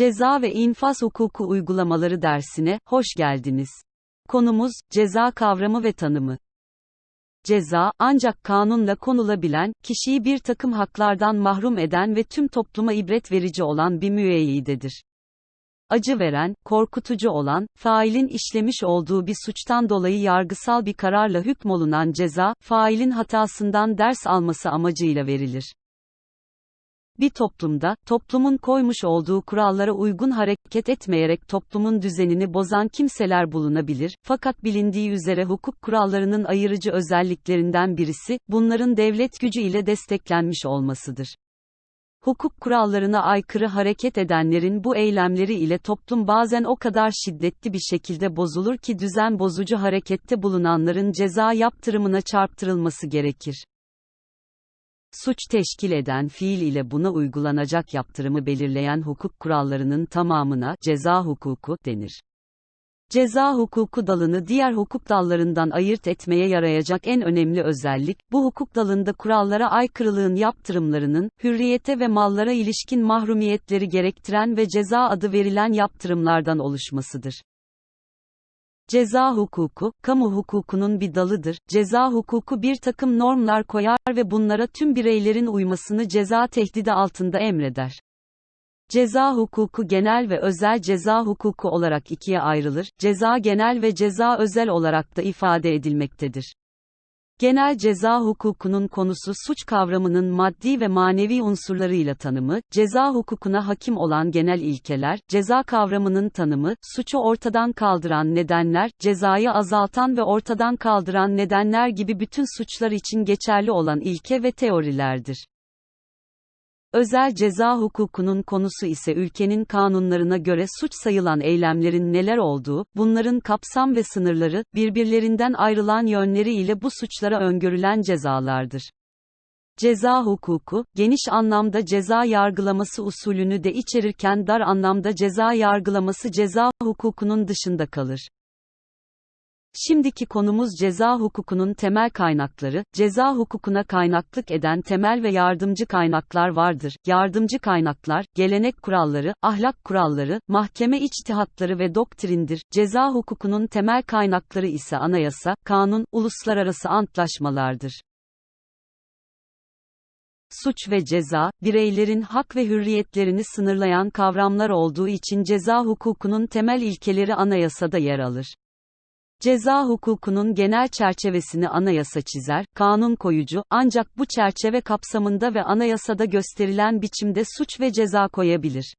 Ceza ve infaz hukuku uygulamaları dersine hoş geldiniz. Konumuz ceza kavramı ve tanımı. Ceza, ancak kanunla konulabilen, kişiyi bir takım haklardan mahrum eden ve tüm topluma ibret verici olan bir müeyyidedir. Acı veren, korkutucu olan, failin işlemiş olduğu bir suçtan dolayı yargısal bir kararla hükmolunan ceza, failin hatasından ders alması amacıyla verilir. Bir toplumda, toplumun koymuş olduğu kurallara uygun hareket etmeyerek toplumun düzenini bozan kimseler bulunabilir, fakat bilindiği üzere hukuk kurallarının ayırıcı özelliklerinden birisi, bunların devlet gücü ile desteklenmiş olmasıdır. Hukuk kurallarına aykırı hareket edenlerin bu eylemleri ile toplum bazen o kadar şiddetli bir şekilde bozulur ki düzen bozucu harekette bulunanların ceza yaptırımına çarptırılması gerekir suç teşkil eden fiil ile buna uygulanacak yaptırımı belirleyen hukuk kurallarının tamamına ceza hukuku denir. Ceza hukuku dalını diğer hukuk dallarından ayırt etmeye yarayacak en önemli özellik, bu hukuk dalında kurallara aykırılığın yaptırımlarının, hürriyete ve mallara ilişkin mahrumiyetleri gerektiren ve ceza adı verilen yaptırımlardan oluşmasıdır. Ceza hukuku, kamu hukukunun bir dalıdır. Ceza hukuku bir takım normlar koyar ve bunlara tüm bireylerin uymasını ceza tehdidi altında emreder. Ceza hukuku genel ve özel ceza hukuku olarak ikiye ayrılır. Ceza genel ve ceza özel olarak da ifade edilmektedir. Genel ceza hukukunun konusu suç kavramının maddi ve manevi unsurlarıyla tanımı, ceza hukukuna hakim olan genel ilkeler, ceza kavramının tanımı, suçu ortadan kaldıran nedenler, cezayı azaltan ve ortadan kaldıran nedenler gibi bütün suçlar için geçerli olan ilke ve teorilerdir. Özel ceza hukukunun konusu ise ülkenin kanunlarına göre suç sayılan eylemlerin neler olduğu, bunların kapsam ve sınırları, birbirlerinden ayrılan yönleri ile bu suçlara öngörülen cezalardır. Ceza hukuku, geniş anlamda ceza yargılaması usulünü de içerirken dar anlamda ceza yargılaması ceza hukukunun dışında kalır. Şimdiki konumuz ceza hukukunun temel kaynakları, ceza hukukuna kaynaklık eden temel ve yardımcı kaynaklar vardır. Yardımcı kaynaklar, gelenek kuralları, ahlak kuralları, mahkeme içtihatları ve doktrindir. Ceza hukukunun temel kaynakları ise anayasa, kanun, uluslararası antlaşmalardır. Suç ve ceza, bireylerin hak ve hürriyetlerini sınırlayan kavramlar olduğu için ceza hukukunun temel ilkeleri anayasada yer alır. Ceza hukukunun genel çerçevesini anayasa çizer, kanun koyucu, ancak bu çerçeve kapsamında ve anayasada gösterilen biçimde suç ve ceza koyabilir.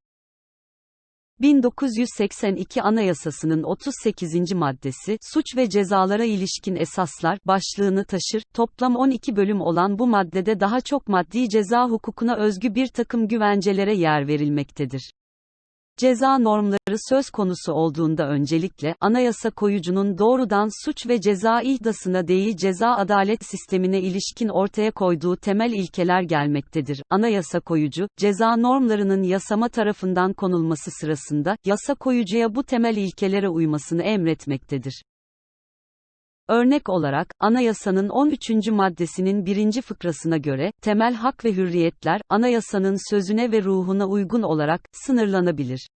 1982 Anayasası'nın 38. maddesi, suç ve cezalara ilişkin esaslar, başlığını taşır, toplam 12 bölüm olan bu maddede daha çok maddi ceza hukukuna özgü bir takım güvencelere yer verilmektedir. Ceza normları söz konusu olduğunda öncelikle, anayasa koyucunun doğrudan suç ve ceza ihdasına değil ceza adalet sistemine ilişkin ortaya koyduğu temel ilkeler gelmektedir. Anayasa koyucu, ceza normlarının yasama tarafından konulması sırasında, yasa koyucuya bu temel ilkelere uymasını emretmektedir. Örnek olarak, anayasanın 13. maddesinin birinci fıkrasına göre, temel hak ve hürriyetler, anayasanın sözüne ve ruhuna uygun olarak, sınırlanabilir.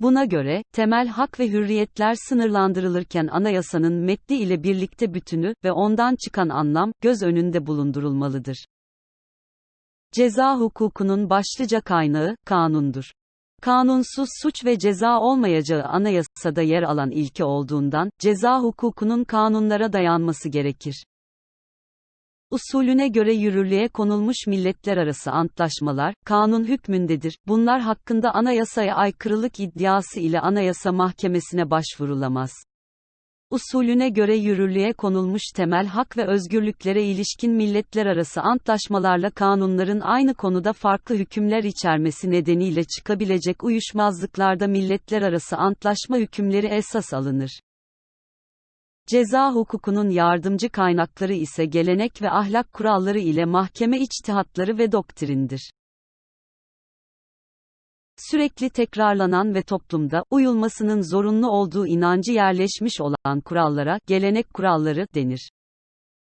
Buna göre, temel hak ve hürriyetler sınırlandırılırken anayasanın metni ile birlikte bütünü ve ondan çıkan anlam, göz önünde bulundurulmalıdır. Ceza hukukunun başlıca kaynağı, kanundur. Kanunsuz suç ve ceza olmayacağı anayasada yer alan ilke olduğundan, ceza hukukunun kanunlara dayanması gerekir. Usulüne göre yürürlüğe konulmuş milletler arası antlaşmalar, kanun hükmündedir. Bunlar hakkında anayasaya aykırılık iddiası ile anayasa mahkemesine başvurulamaz usulüne göre yürürlüğe konulmuş temel hak ve özgürlüklere ilişkin milletler arası antlaşmalarla kanunların aynı konuda farklı hükümler içermesi nedeniyle çıkabilecek uyuşmazlıklarda milletler arası antlaşma hükümleri esas alınır. Ceza hukukunun yardımcı kaynakları ise gelenek ve ahlak kuralları ile mahkeme içtihatları ve doktrindir sürekli tekrarlanan ve toplumda uyulmasının zorunlu olduğu inancı yerleşmiş olan kurallara gelenek kuralları denir.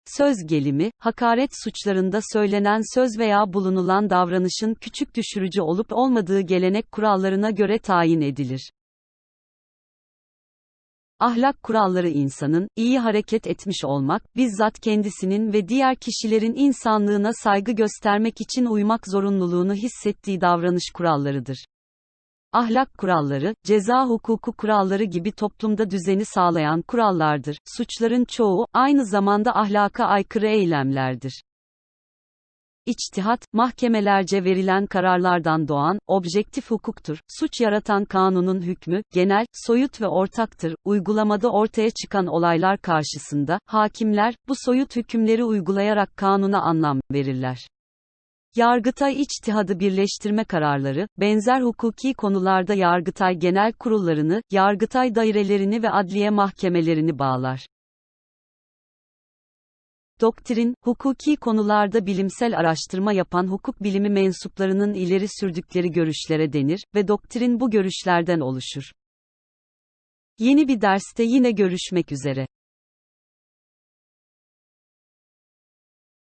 Söz gelimi, hakaret suçlarında söylenen söz veya bulunulan davranışın küçük düşürücü olup olmadığı gelenek kurallarına göre tayin edilir. Ahlak kuralları insanın, iyi hareket etmiş olmak, bizzat kendisinin ve diğer kişilerin insanlığına saygı göstermek için uymak zorunluluğunu hissettiği davranış kurallarıdır. Ahlak kuralları, ceza hukuku kuralları gibi toplumda düzeni sağlayan kurallardır. Suçların çoğu, aynı zamanda ahlaka aykırı eylemlerdir. İçtihat, mahkemelerce verilen kararlardan doğan, objektif hukuktur. Suç yaratan kanunun hükmü, genel, soyut ve ortaktır. Uygulamada ortaya çıkan olaylar karşısında, hakimler, bu soyut hükümleri uygulayarak kanuna anlam verirler. Yargıtay içtihadı birleştirme kararları, benzer hukuki konularda Yargıtay genel kurullarını, Yargıtay dairelerini ve adliye mahkemelerini bağlar. Doktrin, hukuki konularda bilimsel araştırma yapan hukuk bilimi mensuplarının ileri sürdükleri görüşlere denir ve doktrin bu görüşlerden oluşur. Yeni bir derste yine görüşmek üzere.